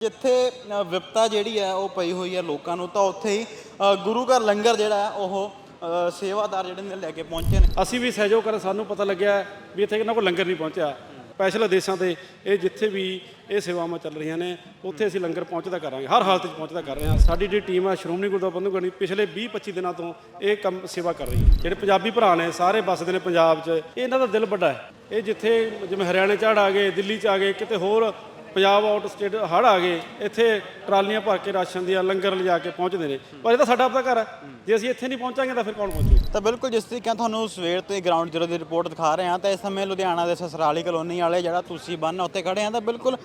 ਜਿੱਥੇ ਵਿਪਤਾ ਜਿਹੜੀ ਹੈ ਉਹ ਪਈ ਹੋਈ ਹੈ ਲੋਕਾਂ ਨੂੰ, ਤਾਂ ਉੱਥੇ ਹੀ ਗੁਰੂ ਘਰ ਲੰਗਰ ਜਿਹੜਾ ਉਹ ਸੇਵਾਦਾਰ ਜਿਹੜੇ ਨੇ ਲੈ ਕੇ ਪਹੁੰਚੇ ਨੇ। ਅਸੀਂ ਵੀ ਸਹਿਯੋਗ ਕਰ ਸਾਨੂੰ ਪਤਾ ਲੱਗਿਆ ਵੀ ਇੱਥੇ ਇਹਨਾਂ ਕੋਲ ਲੰਗਰ ਨਹੀਂ ਪਹੁੰਚਿਆ। ਸਪੈਸ਼ਲ ਦੇਸ਼ਾਂ ਤੇ ਇਹ ਜਿੱਥੇ ਵੀ ਇਹ ਸੇਵਾਵਾਂ ਚੱਲ ਰਹੀਆਂ ਨੇ, ਉੱਥੇ ਅਸੀਂ ਲੰਗਰ ਪਹੁੰਚਦਾ ਕਰਾਂਗੇ, ਹਰ ਹਾਲਤ 'ਚ ਪਹੁੰਚਦਾ ਕਰ ਰਹੇ ਹਾਂ। ਸਾਡੀ ਜਿਹੜੀ ਟੀਮ ਹੈ ਸ਼੍ਰੋਮਣੀ ਗੁਰਦੁਆਰਾ ਪ੍ਰਬੰਧਕ ਕਮੇਟੀ ਪਿਛਲੇ 20-25 ਦਿਨਾਂ ਤੋਂ ਇਹ ਕੰਮ, ਸੇਵਾ ਕਰ ਰਹੀ ਹੈ। ਜਿਹੜੇ ਪੰਜਾਬੀ ਭਰਾ ਨੇ, ਸਾਰੇ ਵੱਸਦੇ ਨੇ ਪੰਜਾਬ 'ਚ। ਇਹ ਇਹਨਾਂ ਦਾ ਦਿਲ ਵੱਡਾ ਹੈ। ਇਹ ਜਿੱਥੇ ਜਿਵੇਂ ਹਰਿਆਣੇ ਚੜ ਆ ਗਏ, ਦਿੱਲੀ 'ਚ ਆ ਗਏ, ਕਿਤੇ ਹੋਰ ਪੰਜਾਬ ਆਊਟ ਸਟੇਟ ਹੜ ਆ ਗਏ, ਇੱਥੇ ਟਰਾਲੀਆਂ ਭਰ ਕੇ ਰਾਸ਼ਨ ਦੀਆਂ ਲੰਗਰ ਲਿਜਾ ਕੇ ਪਹੁੰਚਦੇ ਨੇ। ਪਰ ਇਹ ਤਾਂ ਸਾਡਾ ਆਪਣਾ ਘਰ ਹੈ ਜੇ ਅਸੀਂ ਇੱਥੇ ਨਹੀਂ ਪਹੁੰਚਾਂਗੇ ਤਾਂ ਫਿਰ ਕੌਣ ਪਹੁੰਚੂ? ਤਾਂ ਬਿਲਕੁਲ ਜਿਸ ਤਰੀਕੇ ਨਾਲ ਤੁਹਾਨੂੰ ਸਵੇਰ ਤੋਂ ਹੀ ਗਰਾਊਂਡ ਜ਼ੀਰੋ ਦੀ ਰਿਪੋਰਟ ਦਿਖਾ ਰਹੇ ਹਾਂ, ਤਾਂ ਇਸ ਸਮੇਂ ਲੁਧਿਆਣਾ ਦੇ ਸਸਰਾਲੀ ਕਲੋਨੀ ਵਾਲੇ ਜਿਹੜਾ ਤੁਸੀਂ ਬੰਨ ਉੱਤੇ ਖੜੇ ਹਾਂ। ਤਾਂ ਬਿਲਕੁਲ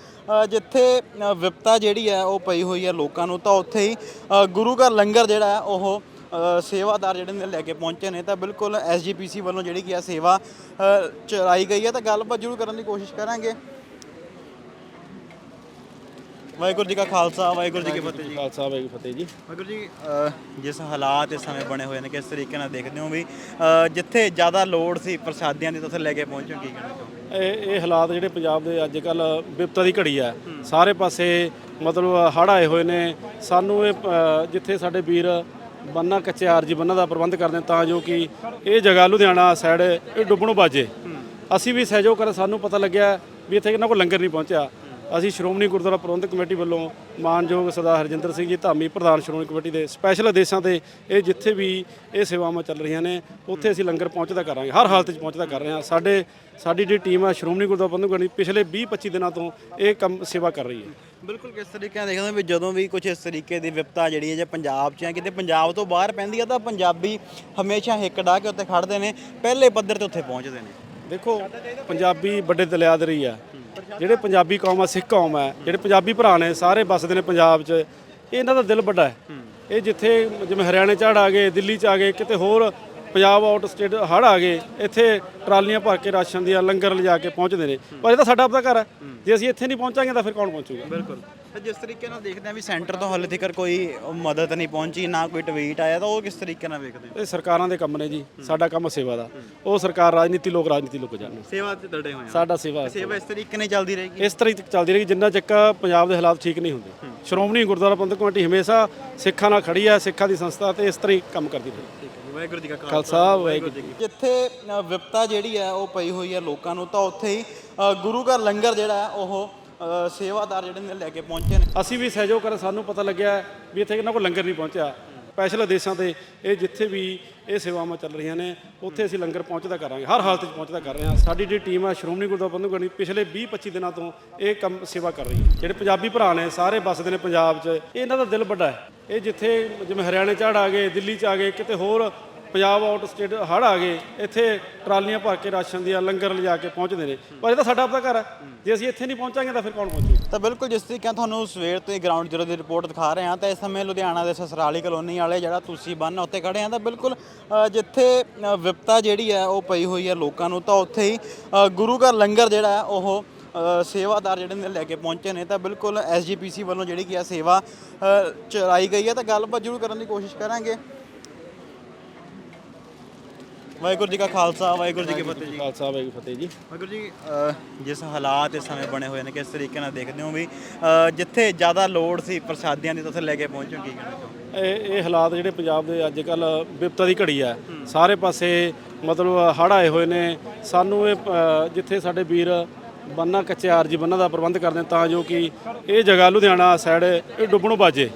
ਜਿੱਥੇ ਵਿਪਤਾ ਜਿਹੜੀ ਹੈ, ਉਹ ਪਈ ਹੋਈ ਹੈ ਲੋਕਾਂ ਨੂੰ, ਤਾਂ ਉੱਥੇ ਹੀ ਗੁਰੂ ਘਰ ਲੰਗਰ ਜਿਹੜਾ ਹੈ, ਉਹ ਸੇਵਾਦਾਰ ਜਿਹੜੇ ਨੇ ਲੈ ਕੇ ਪਹੁੰਚੇ ਨੇ। ਤਾਂ ਬਿਲਕੁਲ ਐਸਜੀਪੀਸੀ ਵੱਲੋਂ ਜਿਹੜੀ ਕੀ ਆ ਸੇਵਾ ਚਲਾਈ ਗਈ ਹੈ। ਤਾਂ ਗੱਲਬਾਤ ਜ਼ਰੂਰ ਕਰਨ ਦੀ ਕੋਸ਼ਿਸ਼ ਕਰਾਂਗੇ। ਵਾਹਿਗੁਰੂ ਜੀ ਕਾ ਖਾਲਸਾ ਵਾਹਿਗੁਰੂ ਜੀ ਕੀ ਫਤਿਹ ਜੀ। ਖਾਲਸਾ ਵਾਹਿਗੁਰੂ ਫਤਿਹ ਜੀ। ਵਾਹਿਗੁਰੂ ਜੀ ਅ, ਜਿਸ ਹਾਲਾਤ ਇਸ ਸਮੇਂ ਬਣੇ ਹੋਏ ਨੇ ਕਿਸ ਤਰੀਕੇ ਨਾਲ ਦੇਖਦੇ ਹੋ ਵੀ ਅ, ਜਿੱਥੇ ਜ਼ਿਆਦਾ ਲੋੜ ਸੀ ਪ੍ਰਸ਼ਾਦਿਆਂ ਦੀ ਤਾਂ ਉੱਥੇ ਲੈ ਕੇ ਪਹੁੰਚੋ ਕੀ ਕਹਿਣਾ ਚਾਹੋਗੇ? ਇਹ ਇਹ ਹਾਲਾਤ ਜਿਹੜੇ ਪੰਜਾਬ ਦੇ ਅੱਜ ਕੱਲ ਵਿਪਤਾ ਦੀ ਘੜੀ ਹੈ। ਸਾਰੇ ਪਾਸੇ ਮਤਲਬ ਹੜ੍ਹ ਆਏ ਹੋਏ ਨੇ। ਸਾਨੂੰ ਇਹ ਅ, ਜਿੱਥੇ ਸਾਡੇ ਵੀਰ ਬੰਨਾ ਕੱਚੇ ਆਰਜੀ ਬੰਨਾ ਦਾ ਪ੍ਰਬੰਧ ਕਰਦੇ ਤਾਂ ਜੋ ਕਿ ਇਹ ਜਗ੍ਹਾ ਲੁਧਿਆਣਾ ਸਾਈਡ ਇਹ ਡੁੱਬਣੋਂ ਬਾਜੇ। ਅਸੀਂ ਵੀ ਸਹਿਯੋਗ ਕਰ ਸਾਨੂੰ ਪਤਾ ਲੱਗਿਆ ਵੀ ਇੱਥੇ ਇਹਨਾਂ ਕੋਲ ਲੰਗਰ ਨਹੀਂ ਪਹੁੰਚਿਆ। ਅਸੀਂ ਸ਼੍ਰੋਮਣੀ ਗੁਰਦੁਆਰਾ ਪ੍ਰਬੰਧਕ ਕਮੇਟੀ ਵੱਲੋਂ ਮਾਨਯੋਗ ਸਰਦਾਰ ਹਰਜਿੰਦਰ ਸਿੰਘ ਜੀ ਧਾਮੀ ਪ੍ਰਧਾਨ ਸ਼੍ਰੋਮਣੀ ਕਮੇਟੀ ਦੇ ਸਪੈਸ਼ਲ ਆਦੇਸ਼ਾਂ ਤੇ ਇਹ ਜਿੱਥੇ ਵੀ ਇਹ ਸੇਵਾਵਾਂ ਚੱਲ ਰਹੀਆਂ ਨੇ ਉੱਥੇ ਅਸੀਂ ਲੰਗਰ ਪਹੁੰਚਦਾ ਕਰਾਂਗੇ ਹਰ ਹਾਲਤ 'ਚ ਪਹੁੰਚਦਾ ਕਰ ਰਹੇ ਹਾਂ। ਸਾਡੇ ਸਾਡੀ ਜਿਹੜੀ ਟੀਮ ਹੈ ਸ਼੍ਰੋਮਣੀ ਗੁਰਦੁਆਰਾ ਪ੍ਰਬੰਧਕ ਕਮੇਟੀ ਪਿਛਲੇ 20-25 ਦਿਨਾਂ ਤੋਂ ਇਹ ਕੰਮ ਸੇਵਾ ਕਰ ਰਹੀ ਹੈ। ਬਿਲਕੁਲ ਕਿਸ ਤਰੀਕੇ ਨਾਲ ਦੇਖਦੇ ਹੋ ਵੀ ਜਦੋਂ ਵੀ ਕੁਝ ਇਸ ਤਰੀਕੇ ਦੀ ਵਿਪਤਾ ਜਿਹੜੀ ਹੈ ਜੇ ਪੰਜਾਬ 'ਚ ਹੈ ਕਿਤੇ ਪੰਜਾਬ ਤੋਂ ਬਾਹਰ ਪੈਂਦੀ ਹੈ ਤਾਂ ਪੰਜਾਬੀ ਹਮੇਸ਼ਾ ਹਿੱਕ ਡਾ ਕੇ ਉੱਤੇ ਖੜਦੇ ਨੇ ਪਹਿਲੇ ਪੱਧਰ ਤੇ ਉੱਥੇ ਪਹੁੰਚਦੇ ਨੇ। ਦੇਖੋ ਪੰਜਾਬੀ ਵੱਡੇ ਦਲਿਆਦ ਰਹੀ ਆ। ਜਿਹੜੇ ਪੰਜਾਬੀ ਕੌਮ ਆ ਸਿੱਖ ਕੌਮ ਆ ਜਿਹੜੇ ਪੰਜਾਬੀ ਭਰਾ ਨੇ ਸਾਰੇ ਵੱਸਦੇ ਨੇ ਪੰਜਾਬ 'ਚ ਇਹ ਇਹਨਾਂ ਦਾ ਦਿਲ ਵੱਡਾ ਹੈ। ਇਹ ਜਿੱਥੇ ਜਿਵੇਂ ਹਰਿਆਣੇ ਚੜ ਆ ਗਏ ਦਿੱਲੀ 'ਚ ਆ ਗਏ ਕਿਤੇ ਹੋਰ ਪੰਜਾਬ ਆਊਟ ਸਟੇਟ ਹੜ ਆ ਗਏ ਇੱਥੇ ਟਰਾਲੀਆਂ ਭਰ ਕੇ ਰਾਸ਼ਨ ਦੀਆਂ ਲੰਗਰ ਲਿਜਾ ਕੇ ਪਹੁੰਚਦੇ ਨੇ। ਪਰ ਇਹ ਤਾਂ ਸਾਡਾ ਆਪਣਾ ਘਰ ਹੈ। ਜੇ ਅਸੀਂ ਇੱਥੇ ਨਹੀਂ ਪਹੁੰਚਾਂਗੇ ਤਾਂ ਫਿਰ ਕੌਣ ਪਹੁੰਚੂਗਾ? ਬਿਲਕੁਲ। ਤੇ ਜਿਸ ਤਰੀਕੇ ਨਾਲ ਦੇਖਦੇ ਆ ਵੀ ਸੈਂਟਰ ਤੋਂ ਹਾਲੇ ਤੱਕ ਕੋਈ ਮਦਦ ਨਹੀਂ ਪਹੁੰਚੀ ਨਾ ਕੋਈ ਟਵੀਟ ਆਇਆ ਤਾਂ ਉਹ ਕਿਸ ਤਰੀਕੇ ਨਾਲ ਵੇਖਦੇ ਹੋ? ਇਹ ਸਰਕਾਰਾਂ ਦੇ ਕੰਮ ਨੇ ਜੀ। ਸਾਡਾ ਕੰਮ ਸੇਵਾ ਦਾ। ਉਹ ਸਰਕਾਰ ਰਾਜਨੀਤੀ ਲੋਕ ਰਾਜਨੀਤੀ ਲੋਕ ਜਾਣਨ। ਸੇਵਾ ਤੇ ਡਟੇ ਹੋਏ ਆ। ਸਾਡਾ ਸੇਵਾ ਸੇਵਾ ਇਸ ਤਰੀਕੇ ਨਾਲ ਚੱਲਦੀ ਰਹੇਗੀ? ਇਸ ਤਰ੍ਹਾਂ ਹੀ ਚੱਲਦੀ ਰਹੇਗੀ। ਜਿੰਨਾ ਚੱਕ ਪੰਜਾਬ ਦੇ ਹਾਲਾਤ ਠੀਕ ਨਹੀਂ ਹੁੰਦੇ। ਸ਼੍ਰੋਮਣੀ ਗੁਰਦੁਆਰਾ ਪ੍ਰਬੰਧਕ ਕਮੇਟੀ ਹਮੇਸ਼ਾ ਸਿੱਖਾਂ ਨਾਲ ਖੜੀ ਹੈ ਸਿੱਖਾਂ ਦੀ ਸੰਸਥਾ ਤੇ ਇਸ ਤਰ੍ਹਾਂ ਹੀ ਕੰਮ ਕਰਦੀ ਰਹੇਗੀ। ਵਾਹਿਗੁਰੂ ਜੀ ਕਾ ਖਾਲਸਾ ਵਾਹਿਗੁਰੂ ਜੀ ਜਿੱਥੇ ਵਿਪਤਾ ਜਿਹੜੀ ਹੈ ਉਹ ਪਈ ਹੋਈ ਹੈ ਲੋਕਾਂ ਨੂੰ ਤਾਂ ਉੱਥੇ ਹੀ ਗੁਰੂ ਘਰ ਲੰਗਰ ਜਿਹੜਾ ਹੈ ਉਹ ਸੇਵਾਦਾਰ ਜਿਹੜੇ ਨੇ ਲੈ ਕੇ ਪਹੁੰਚੇ ਨੇ। ਅਸੀਂ ਵੀ ਸਹਿਯੋਗ ਕਰ ਸਾਨੂੰ ਪਤਾ ਲੱਗਿਆ ਵੀ ਇੱਥੇ ਇਹਨਾਂ ਕੋਲ ਲੰਗਰ ਨਹੀਂ ਪਹੁੰਚਿਆ। ਸਪੈਸ਼ਲ ਆਦੇਸ਼ਾਂ ਤੇ ਇਹ ਜਿੱਥੇ ਵੀ ਇਹ ਸੇਵਾਵਾਂ ਚੱਲ ਰਹੀਆਂ ਨੇ ਉੱਥੇ ਅਸੀਂ ਲੰਗਰ ਪਹੁੰਚਦਾ ਕਰਾਂਗੇ ਹਰ ਹਾਲਤ 'ਚ ਪਹੁੰਚਦਾ ਕਰ ਰਹੇ ਹਾਂ। ਸਾਡੀ ਜਿਹੜੀ ਟੀਮ ਹੈ ਸ਼੍ਰੋਮਣੀ ਗੁਰਦੁਆਰਾ ਪ੍ਰਬੰਧਕ ਕਮੇਟੀ ਪਿਛਲੇ 20-25 ਦਿਨਾਂ ਤੋਂ ਇਹ ਕੰਮ ਸੇਵਾ ਕਰ ਰਹੀ ਹੈ। ਜਿਹੜੇ ਪੰਜਾਬੀ ਭਰਾ ਨੇ ਸਾਰੇ ਵੱਸਦੇ ਨੇ ਪੰਜਾਬ 'ਚ। ਇਹ ਇਹਨਾਂ ਦਾ ਦਿਲ ਵੱਡਾ ਹੈ। ਇਹ ਜਿੱਥੇ ਜਿਵੇਂ ਹਰਿਆਣੇ ਚੜ ਆ ਗਏ ਦਿੱਲੀ 'ਚ ਆ ਗਏ ਕਿਤੇ ਹੋਰ ਪੰਜਾਬ ਆਊਟ ਸਟੇਟ ਹੜ ਆ ਗਏ, ਇੱਥੇ ਟਰਾਲੀਆਂ ਭਰ ਕੇ ਰਾਸ਼ਨ ਦੀਆਂ ਲੰਗਰ ਲਿਜਾ ਕੇ ਪਹੁੰਚਦੇ ਨੇ। ਪਰ ਇਹ ਤਾਂ ਸਾਡਾ ਆਪਣਾ ਘਰ ਹੈ ਜੇ ਅਸੀਂ ਇੱਥੇ ਨਹੀਂ ਪਹੁੰਚਾਂਗੇ ਤਾਂ ਫਿਰ ਕੌਣ ਪਹੁੰਚੂ ਤਾਂ ਬਿਲਕੁਲ ਜਿਸ ਤਰੀਕੇ ਨਾਲ ਤੁਹਾਨੂੰ ਸਵੇਰ ਤੋਂ ਹੀ ਗਰਾਊਂਡ ਜ਼ੀਰੋ ਦੀ ਰਿਪੋਰਟ ਦਿਖਾ ਰਹੇ ਹਾਂ, ਤਾਂ ਇਸ ਸਮੇਂ ਲੁਧਿਆਣਾ ਦੇ ਸਸਰਾਲੀ ਕਲੋਨੀ ਵਾਲੇ ਜਿਹੜਾ ਤੁਸੀਂ ਬੰਨ ਉੱਤੇ ਖੜੇ ਹਾਂ ਤਾਂ ਬਿਲਕੁਲ ਜਿੱਥੇ ਵਿਪਤਾ ਜਿਹੜੀ ਹੈ ਉਹ ਪਈ ਹੋਈ ਹੈ ਲੋਕਾਂ ਨੂੰ, ਤਾਂ ਉੱਥੇ ਹੀ ਗੁਰੂ ਘਰ ਲੰਗਰ ਜਿਹੜਾ ਉਹ ਸੇਵਾਦਾਰ ਜਿਹੜੇ ਨੇ ਲੈ ਕੇ ਪਹੁੰਚੇ ਨੇ। ਤਾਂ ਬਿਲਕੁਲ ਐਸਜੀਪੀਸੀ ਵੱਲੋਂ ਜਿਹੜੀ ਕੀ ਆ ਸੇਵਾ ਚਲਾਈ ਗਈ ਹੈ ਤਾਂ ਗੱਲਬਾਤ ਜ਼ਰੂਰ ਕਰਨ ਦੀ ਕੋਸ਼ਿਸ਼ ਕਰਾਂਗੇ। ਵਾਹਿਗੁਰੂ ਜੀ ਕਾ ਖਾਲਸਾ ਵਾਹਿਗੁਰੂ ਜੀ ਕੀ ਫਤਿਹ ਜੀ। ਖਾਲਸਾ ਵਾਹਿਗੁਰੂ ਫਤਿਹ ਜੀ। ਵਾਹਿਗੁਰੂ ਜੀ ਅ, ਜਿਸ ਹਾਲਾਤ ਇਸ ਸਮੇਂ ਬਣੇ ਹੋਏ ਨੇ ਕਿਸ ਤਰੀਕੇ ਨਾਲ ਦੇਖਦੇ ਹੋ ਵੀ ਅ, ਜਿੱਥੇ ਜ਼ਿਆਦਾ ਲੋੜ ਸੀ ਪ੍ਰਸ਼ਾਦਿਆਂ ਦੀ ਤਾਂ ਉੱਥੇ ਲੈ ਕੇ ਪਹੁੰਚੋ ਕੀ ਕਹਿਣਾ ਚਾਹੋਗੇ? ਇਹ ਇਹ ਹਾਲਾਤ ਜਿਹੜੇ ਪੰਜਾਬ ਦੇ ਅੱਜ ਕੱਲ ਵਿਪਤਾ ਦੀ ਘੜੀ ਹੈ। ਸਾਰੇ ਪਾਸੇ ਮਤਲਬ ਹੜ੍ਹ ਆਏ ਹੋਏ ਨੇ। ਸਾਨੂੰ ਇਹ ਅ, ਜਿੱਥੇ ਸਾਡੇ ਵੀਰ ਬੰਨਾ ਕੱਚੇ ਆਰਜੀ ਬੰਨਾ ਦਾ ਪ੍ਰਬੰਧ ਕਰਦੇ ਤਾਂ ਜੋ ਕਿ ਇਹ ਜਗ੍ਹਾ ਲੁਧਿਆਣਾ ਸਾਈਡ ਇਹ ਡੁੱਬਣੋਂ ਬਾਜੇ।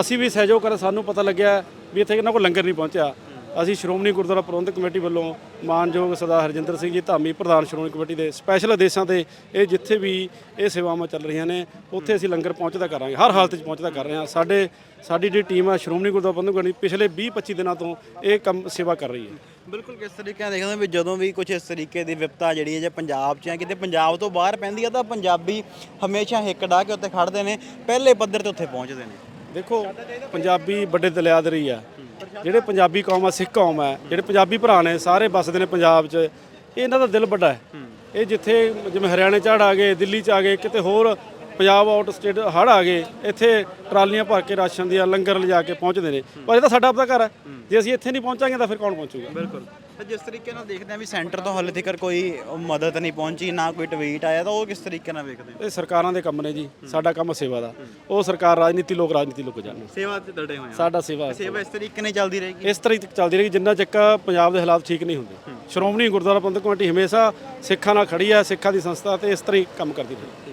ਅਸੀਂ ਵੀ ਸਹਿਯੋਗ ਕਰ ਸਾਨੂੰ ਪਤਾ ਲੱਗਿਆ ਵੀ ਇੱਥੇ ਇਹਨਾਂ ਕੋਲ ਲੰਗਰ ਨਹੀਂ ਪਹੁੰਚਿਆ। ਅਸੀਂ ਸ਼੍ਰੋਮਣੀ ਗੁਰਦੁਆਰਾ ਪ੍ਰਬੰਧਕ ਕਮੇਟੀ ਵੱਲੋਂ ਮਾਨਯੋਗ ਸਰਦਾਰ ਹਰਜਿੰਦਰ ਸਿੰਘ ਜੀ ਧਾਮੀ ਪ੍ਰਧਾਨ ਸ਼੍ਰੋਮਣੀ ਕਮੇਟੀ ਦੇ ਸਪੈਸ਼ਲ ਆਦੇਸ਼ਾਂ ਤੇ ਇਹ ਜਿੱਥੇ ਵੀ ਇਹ ਸੇਵਾਵਾਂ ਚੱਲ ਰਹੀਆਂ ਨੇ ਉੱਥੇ ਅਸੀਂ ਲੰਗਰ ਪਹੁੰਚਦਾ ਕਰਾਂਗੇ ਹਰ ਹਾਲਤ 'ਚ ਪਹੁੰਚਦਾ ਕਰ ਰਹੇ ਹਾਂ। ਸਾਡੇ ਸਾਡੀ ਜਿਹੜੀ ਟੀਮ ਹੈ ਸ਼੍ਰੋਮਣੀ ਗੁਰਦੁਆਰਾ ਪ੍ਰਬੰਧਕ ਕਮੇਟੀ ਪਿਛਲੇ 20-25 ਦਿਨਾਂ ਤੋਂ ਇਹ ਕੰਮ ਸੇਵਾ ਕਰ ਰਹੀ ਹੈ। ਬਿਲਕੁਲ ਕਿਸ ਤਰੀਕੇ ਨਾਲ ਦੇਖਦੇ ਵੀ ਜਦੋਂ ਵੀ ਕੁਝ ਇਸ ਤਰੀਕੇ ਦੀ ਵਿਪਤਾ ਜਿਹੜੀ ਹੈ ਜੇ ਪੰਜਾਬ 'ਚ ਹੈ ਕਿਤੇ ਪੰਜਾਬ ਤੋਂ ਬਾਹਰ ਪੈਂਦੀ ਹੈ ਤਾਂ ਪੰਜਾਬੀ ਹਮੇਸ਼ਾ ਹਿੱਕ ਡਾ ਕੇ ਉੱਤੇ ਖੜਦੇ ਨੇ ਪਹਿਲੇ ਪੱਧਰ ਤੇ ਉੱਥੇ ਪਹੁੰਚਦੇ ਨੇ। ਦੇਖੋ ਪੰਜਾਬੀ ਵੱਡੇ ਦਲਿਆਦ ਰਹੀ ਆ। ਜਿਹੜੇ ਪੰਜਾਬੀ ਕੌਮ ਆ ਸਿੱਖ ਕੌਮ ਆ ਜਿਹੜੇ ਪੰਜਾਬੀ ਭਰਾ ਨੇ ਸਾਰੇ ਵੱਸਦੇ ਨੇ ਪੰਜਾਬ 'ਚ। ਇਹ ਇਹਨਾਂ ਦਾ ਦਿਲ ਵੱਡਾ ਹੈ। ਇਹ ਜਿੱਥੇ ਜਿਵੇਂ ਹਰਿਆਣੇ ਚੜ ਆ ਗਏ ਦਿੱਲੀ 'ਚ ਆ ਗਏ ਕਿਤੇ ਹੋਰ ਪੰਜਾਬ ਆਊਟ ਸਟੇਟ ਹੜ੍ਹ ਆ ਗਏ ਇੱਥੇ ਟਰਾਲੀਆਂ ਭਰ ਕੇ ਰਾਸ਼ਨ ਦੀਆਂ ਲੰਗਰ ਲਿਜਾ ਕੇ ਪਹੁੰਚਦੇ ਨੇ। ਪਰ ਇਹ ਤਾਂ ਸਾਡਾ ਆਪਣਾ ਘਰ ਹੈ ਜੇ ਅਸੀਂ ਇੱਥੇ ਨਹੀਂ ਪਹੁੰਚਾਂਗੇ ਤਾਂ ਫਿਰ ਕੌਣ ਪਹੁੰਚੂਗਾ? ਬਿਲਕੁਲ। ਤੇ ਜਿਸ ਤਰੀਕੇ ਨਾਲ ਦੇਖਦੇ ਆ ਵੀ ਸੈਂਟਰ ਤੋਂ ਹਾਲੇ ਤੱਕ ਕੋਈ ਮਦਦ ਨਹੀਂ ਪਹੁੰਚੀ ਨਾ ਕੋਈ ਟਵੀਟ ਆਇਆ ਤਾਂ ਉਹ ਕਿਸ ਤਰੀਕੇ ਨਾਲ ਵੇਖਦੇ ਹੋ? ਇਹ ਸਰਕਾਰਾਂ ਦੇ ਕੰਮ ਨੇ ਜੀ ਸਾਡਾ ਕੰਮ ਸੇਵਾ ਦਾ। ਉਹ ਸਰਕਾਰ ਰਾਜਨੀਤੀ ਲੋਕ ਰਾਜਨੀਤੀ ਲੋਕ ਜਾਣਨ ਸੇਵਾ ਤੇ ਡਟੇ ਹੋਏ ਆ। ਸਾਡਾ ਸੇਵਾ ਸੇਵਾ ਇਸ ਤਰੀਕੇ ਨਾਲ ਚੱਲਦੀ ਰਹੇਗੀ? ਇਸ ਤਰ੍ਹਾਂ ਹੀ ਚੱਲਦੀ ਰਹੇਗੀ ਜਿੰਨਾ ਚੱਕ ਪੰਜਾਬ ਦੇ ਹਾਲਾਤ ਠੀਕ ਨਹੀਂ ਹੁੰਦੇ। ਸ਼੍ਰੋਮਣੀ ਗੁਰਦੁਆਰਾ ਪ੍ਰਬੰਧਕ ਕਮੇਟੀ ਹਮੇਸ਼ਾ ਸਿੱਖਾਂ ਨਾਲ ਖੜੀ ਹੈ ਸਿੱਖਾਂ ਦੀ ਸੰਸਥਾ ਤੇ ਇਸ ਤਰ੍ਹਾਂ ਹੀ ਕੰਮ ਕਰਦੀ ਰਹੇਗੀ।